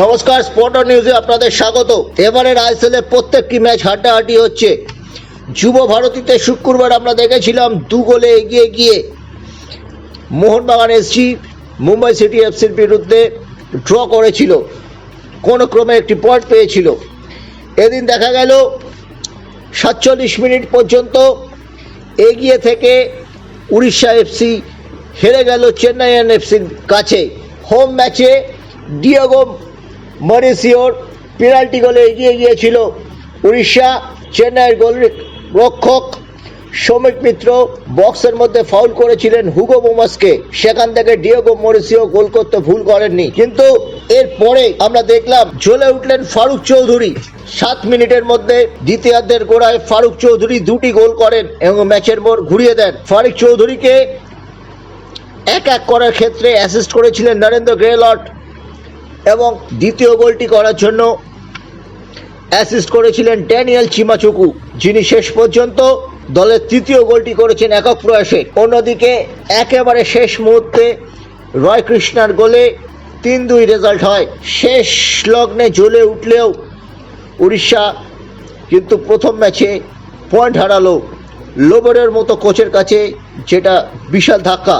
নমস্কার স্পোর্টার নিউজে আপনাদের স্বাগত। এবারের আইএসএল এ প্রত্যেকটি ম্যাচ হাড্ডাহাড্ডি হচ্ছে। যুব ভারতীতে শুক্রবার আমরা দেখেছিলাম, দু গোলে এগিয়ে গিয়ে মোহনবাগান এসজি মুম্বাই সিটি এফসির বিরুদ্ধে ড্র করেছিল। কোনো ক্রমে একটি পয়েন্ট পেয়েছিল। এদিন দেখা গেল, সাতচল্লিশ মিনিট পর্যন্ত এগিয়ে থেকে উড়িষ্যা এফসি হেরে গেল চেন্নাইয়ান এফসির কাছে। হোম ম্যাচে ডিয়াগো মরিসিওর পেনাল্টি গোলে এগিয়ে গিয়েছিল উড়িষ্যা, চেন্নাইয়ের গোল রক্ষক সৌমিক মিত্র। বক্সের মধ্যে ফাউল করেছিলেন হুগো মোমাসকে সেখান থেকে ডিয়েগো মরিসিও গোল করতে ভুল করেননি। কিন্তু এরপরে আমরা দেখলাম জ্বলে উঠলেন ফারুক চৌধুরী। সাত মিনিটের মধ্যে দ্বিতীয়ার্ধের গোড়ায় ফারুক চৌধুরী দুটি গোল করেন এবং ম্যাচের মোড় ঘুরিয়ে দেন। ফারুক চৌধুরীকে এক এক করার ক্ষেত্রে অ্যাসিস্ট করেছিলেন নরেন্দ্র গ্রেলট। এবং দ্বিতীয় গোলটি করার জন্য অ্যাসিস্ট করেছিলেন ড্যানিয়েল চিমাচুকু, যিনি শেষ পর্যন্ত দলের তৃতীয় গোলটি করেছেন একক প্রয়াসে। অন্যদিকে একেবারে শেষ মুহূর্তে রয় কৃষ্ণার গোলে তিন দুই রেজাল্ট হয়। শেষ লগ্নে জ্বলে উঠলেও উড়িষ্যা কিন্তু প্রথম ম্যাচে পয়েন্ট হারালো। লোবরের মতো কোচের কাছে যেটা বিশাল ধাক্কা।